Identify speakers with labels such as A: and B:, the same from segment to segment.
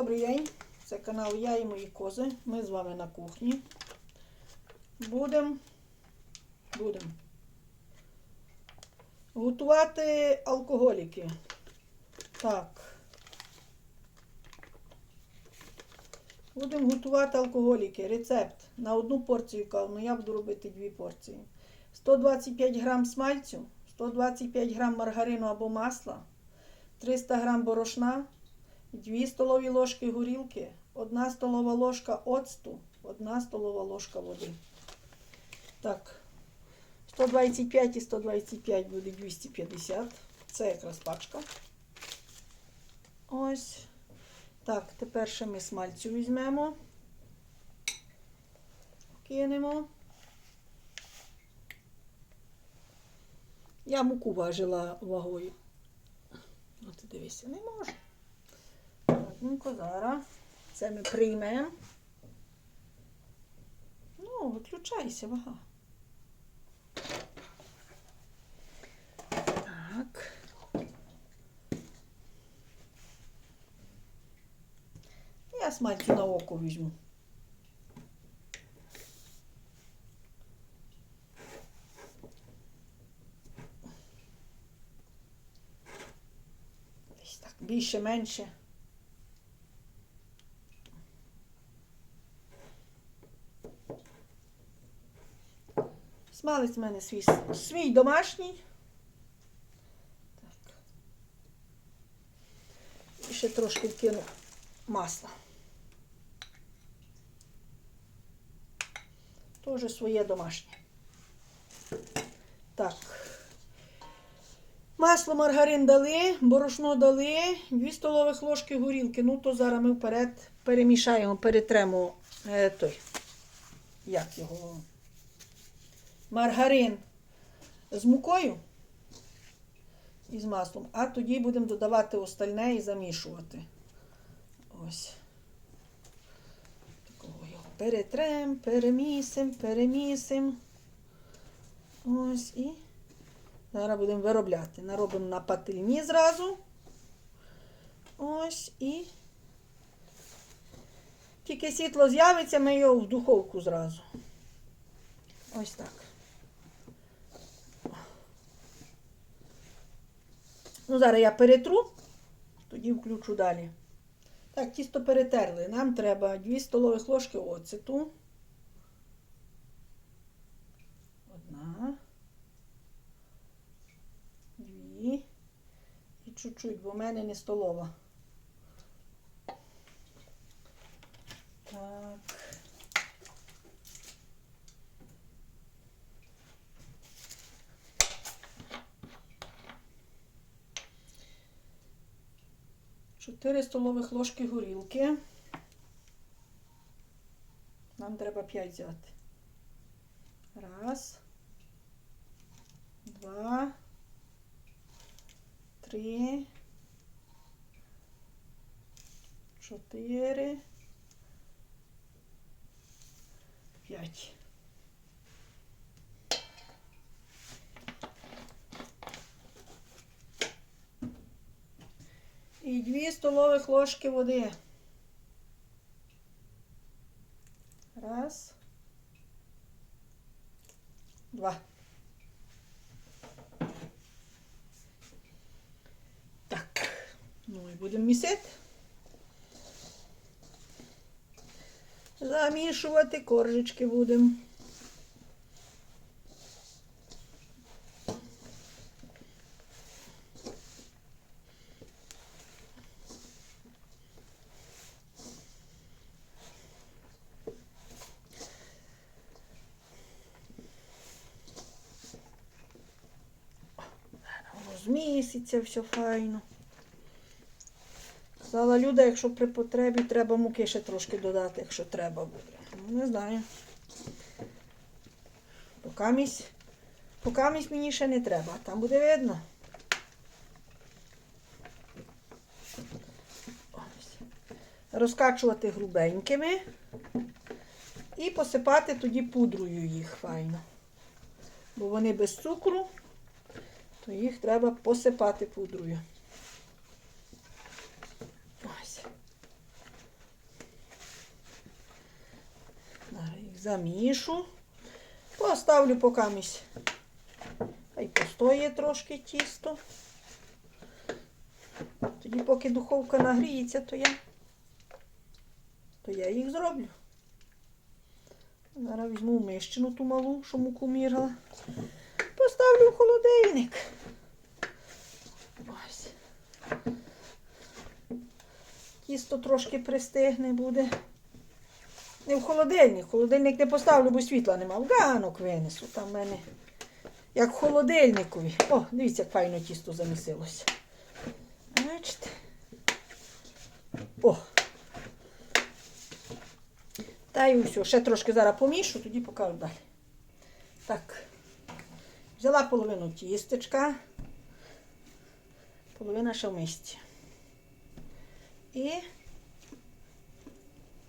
A: Добрий день, це канал Я і мої кози. Ми з вами на кухні. Будемо будем готувати алкоголіки. Так. Будемо готувати алкоголіки. Рецепт на одну порцію каву, ну я буду робити дві порції. 125 грам смальцю, 125 грам маргарину або масла, 300 грам борошна, 2 столові ложки горілки, 1 столова ложка оцту, 1 столова ложка води. Так, 125 і 125 буде 250. Це якраз пачка. Ось. Так, тепер ще ми смальцю візьмемо. Кинемо. Я муку важила вагою. От дивися, не можу. Ладненько, зараз. Це ми приймемо. Ну, виключайся, вага. Так. Я смальцю на око візьму. Більше, менше. Смалець в мене свій, свій домашній. Так. І ще трошки вкину масла. Теж своє домашнє. Так. Масло, маргарин дали, борошно дали, 2 столових ложки горілки. Ну, то зараз ми вперед перемішаємо, перетремо е, той. Як його? Маргарин з мукою і з маслом. А тоді будемо додавати остальне і замішувати. Ось. Такого його перетрем, перемісим, перемісим. Ось і зараз будемо виробляти. Наробимо на пательні зразу. Ось і. Тільки світло з'явиться, ми його в духовку зразу. Ось так. Ну, зараз я перетру, тоді включу далі. Так, тісто перетерли. Нам треба 2 столових ложки оцету. Одна. Дві. І чуть-чуть, бо в мене не столова. 4 столових ложки горілки. Нам треба 5 взяти. Раз. Два. Три. Чотири. П'ять. І 2 столових ложки води. Раз. Два. Так. Ну і будемо місити. Замішувати коржички будемо. Зміситься все файно. Сказала Люда, якщо при потребі треба муки ще трошки додати, якщо треба буде. Ну, не знаю. Покамість мені ще не треба, там буде видно. Розкачувати грубенькими і посипати тоді пудрою їх файно. Бо вони без цукру, то їх треба посипати пудрою. Ось. Зараз їх замішу. Поставлю покамість. Хай постоє трошки тісто. Тоді, поки духовка нагріється, то я то я їх зроблю. Зараз візьму мищину ту малу, що муку мірила. Поставлю в холодильник. Ось. Тісто трошки пристигне буде. Не в холодильник. Холодильник не поставлю, бо світла нема. В ганок винесу. Там в мене як холодильникові. О, дивіться, як файно тісто замісилося. Бачите? О. Та й все. Ще трошки зараз помішу, тоді покажу далі. Так. Взяла половину тістечка. Половина ще в. І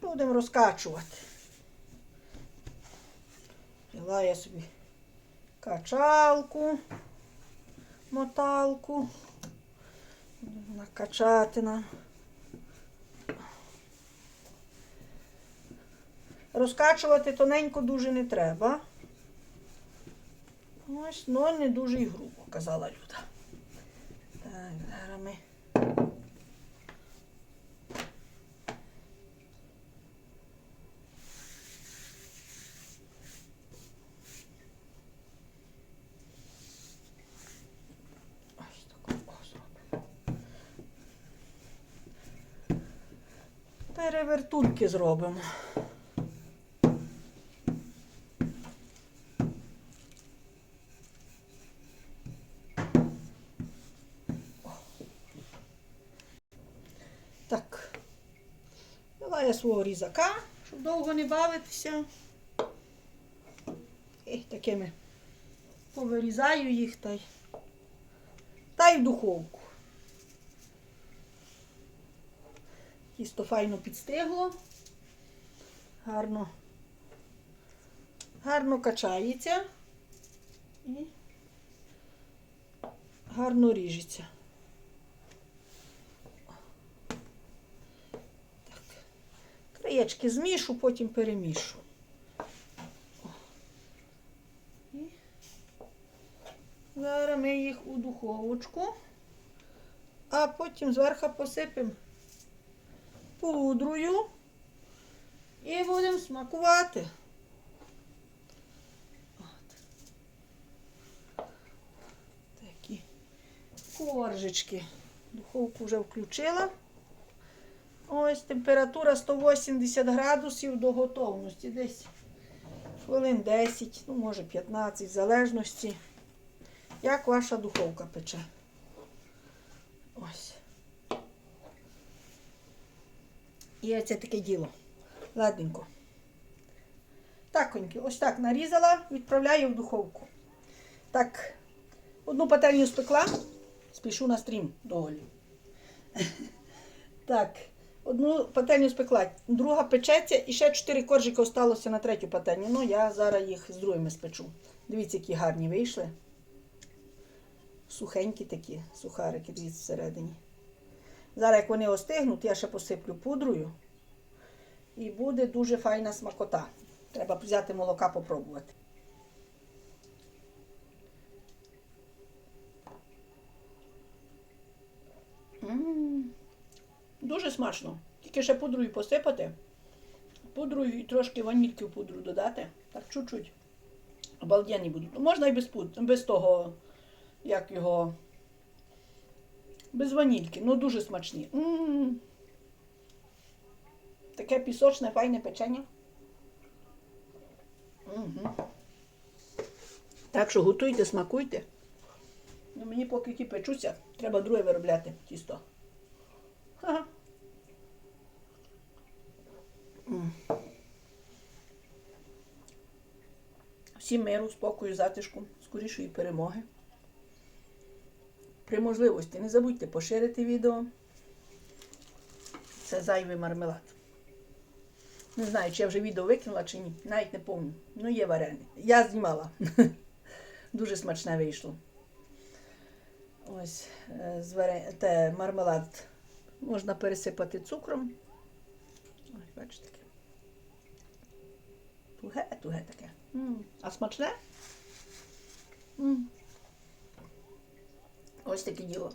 A: будемо розкачувати. Взяла я собі качалку, моталку. Будемо накачати нам. Розкачувати тоненько дуже не треба. Ось, ну не дуже і грубо, казала Люда. Так, зараз ми. О, зробимо. Так. Взяла я свого різака, щоб довго не бавитися. І такими повирізаю їх та й, та й в духовку. Тісто файно підстигло. Гарно, гарно качається і гарно ріжеться. Краєчки змішу, потім перемішу. Зараз ми їх у духовочку, а потім зверху посипемо пудрою і будемо смакувати. От. Такі коржички. Духовку вже включила. Ось температура 180 градусів до готовності. Десь хвилин 10, ну може 15, в залежності, як ваша духовка пече. Ось. І це таке діло. Ладненько. Таконьки, ось так нарізала, відправляю в духовку. Так, одну пательню спекла, спішу на стрім доволі. Так. Одну пательню спекла, друга печеться і ще чотири коржики осталося на третю пательню. Ну, я зараз їх з другими спечу. Дивіться, які гарні вийшли. Сухенькі такі сухарики, дивіться всередині. Зараз, як вони остигнуть, я ще посиплю пудрою. І буде дуже файна смакота. Треба взяти молока попробувати. М. Смачно. Тільки ще пудрою посипати. Пудрою і трошки ванільки в пудру додати. Так чуть-чуть. Обалденні будуть. Ну, Можна і без пуд... без того, як його. Без ванільки. Ну дуже смачні. М. Таке пісочне, файне печення. Угу. Так що готуйте, смакуйте. Ну, мені поки ті печуться, треба друге виробляти тісто. Ага. М. Всім миру, спокою, затишку, скорішої перемоги. При можливості не забудьте поширити відео. Це зайвий мармелад. Не знаю, чи я вже відео викинула чи ні. Навіть не пам'ятаю. Ну, є варені. Я знімала. Дуже смачне вийшло. Ось е, те мармелад можна пересипати цукром. Ось, бачите. Таке. Туге, туге таке. М, А смачне? М. Ось таке діло.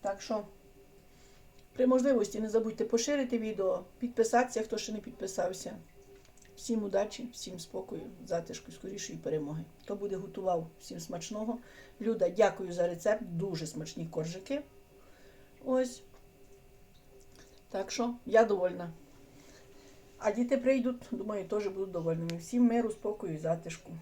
A: Так що, при можливості не забудьте поширити відео, підписатися, хто ще не підписався. Всім удачі, всім спокою, затишку, скорішої перемоги. Хто буде готував, всім смачного. Люда, дякую за рецепт. Дуже смачні коржики. Ось. Так що я довольна. А діти прийдуть, думаю, теж будуть довольними. Всім миру, спокою і затишку.